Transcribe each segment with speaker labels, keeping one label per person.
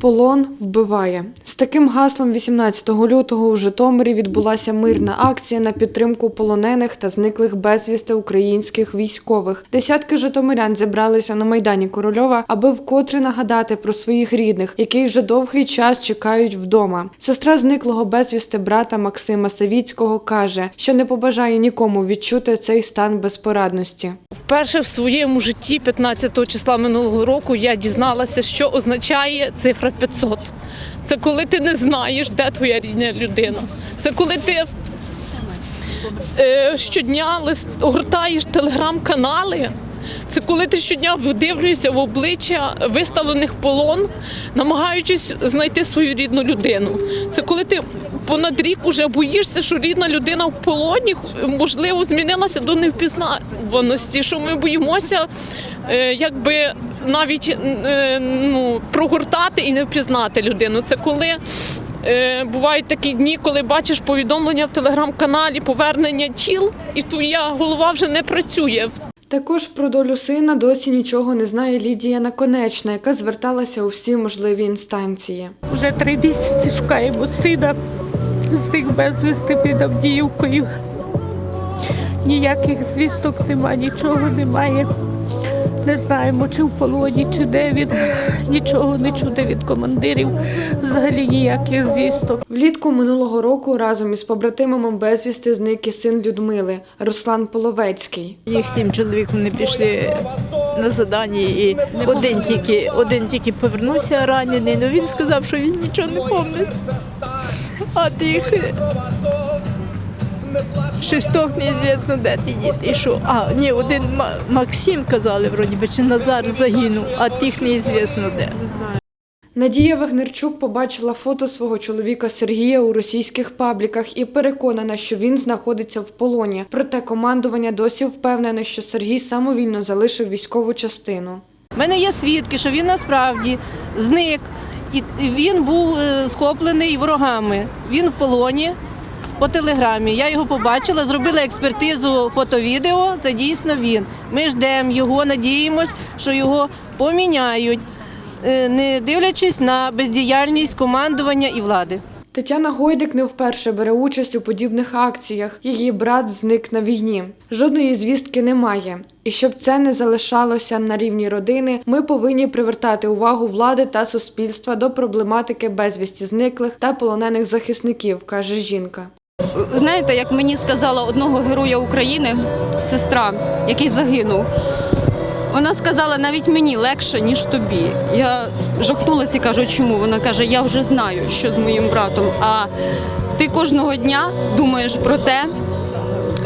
Speaker 1: Полон вбиває. З таким гаслом 18 лютого у Житомирі відбулася мирна акція на підтримку полонених та зниклих безвісти українських військових. Десятки житомирян зібралися на майдані Корольова, аби вкотре нагадати про своїх рідних, які вже довгий час чекають вдома. Сестра зниклого безвісти брата Максима Савіцького каже, що не побажає нікому відчути цей стан безпорадності.
Speaker 2: Вперше в своєму житті 15 числа минулого року я дізналася, що означає цифра 500. Це коли ти не знаєш, де твоя рідна людина. Це коли ти е, щодня лист, огортаєш телеграм-канали. Це коли ти щодня вдивлюєшся в обличчя виставлених полон, намагаючись знайти свою рідну людину. Це коли ти понад рік уже боїшся, що рідна людина в полоні можливо змінилася до невпізнаваності, що ми боїмося е, якби навіть е, ну, прогортати і не впізнати людину. Це коли Е, бувають такі дні, коли бачиш повідомлення в телеграм-каналі повернення тіл, і твоя голова вже не працює.
Speaker 1: Також про долю сина досі нічого не знає Лідія Наконечна, яка зверталася у всі можливі інстанції.
Speaker 3: Вже три місяці шукаємо сина з тих безвісти під Авдіївкою. Ніяких звісток нема, нічого немає. Не знаємо, чи в полоні, чи де він. Нічого не чути від командирів. Взагалі ніяких звісток.
Speaker 1: Влітку минулого року разом із побратимами безвісти зник і син Людмили Руслан Половецький.
Speaker 4: Їх сім чоловік вони пішли на задання, і один тільки, один тільки повернувся ранений. Ну він сказав, що він нічого не пам'ятає. А тих шістох неізвісно, де ті діти. І що? А, ні, один Максим казали, вроді би, чи Назар загинув, а тих неізвісно де.
Speaker 1: Надія Вагнерчук побачила фото свого чоловіка Сергія у російських пабліках і переконана, що він знаходиться в полоні. Проте командування досі впевнене, що Сергій самовільно залишив військову частину.
Speaker 5: У мене є свідки, що він насправді зник, і він був е, схоплений ворогами. Він в полоні по телеграмі. Я його побачила, зробила експертизу фото-відео. Це дійсно він. Ми ждемо його, надіємось, що його поміняють, е, не дивлячись на бездіяльність командування і влади.
Speaker 1: Тетяна Гойдик не вперше бере участь у подібних акціях. Її брат зник на війні. Жодної звістки немає. І щоб це не залишалося на рівні родини, ми повинні привертати увагу влади та суспільства до проблематики безвісті зниклих та полонених захисників, каже жінка.
Speaker 6: Знаєте, як мені сказала одного героя України, сестра, який загинув. Вона сказала, навіть мені легше, ніж тобі. Я жахнулася і кажу, чому? Вона каже, я вже знаю, що з моїм братом. А ти кожного дня думаєш про те,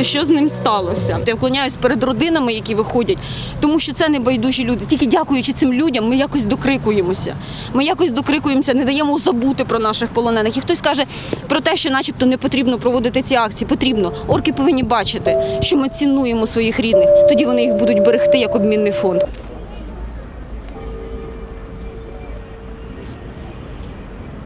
Speaker 6: що з ним сталося. Я вклоняюсь перед родинами, які виходять, тому що це не байдужі люди. Тільки дякуючи цим людям, ми якось докрикуємося. Ми якось докрикуємося, не даємо забути про наших полонених. І хтось каже про те, що, начебто, не потрібно проводити ці акції. Потрібно. Орки повинні бачити, що ми цінуємо своїх рідних. Тоді вони їх будуть берегти як обмінний фонд.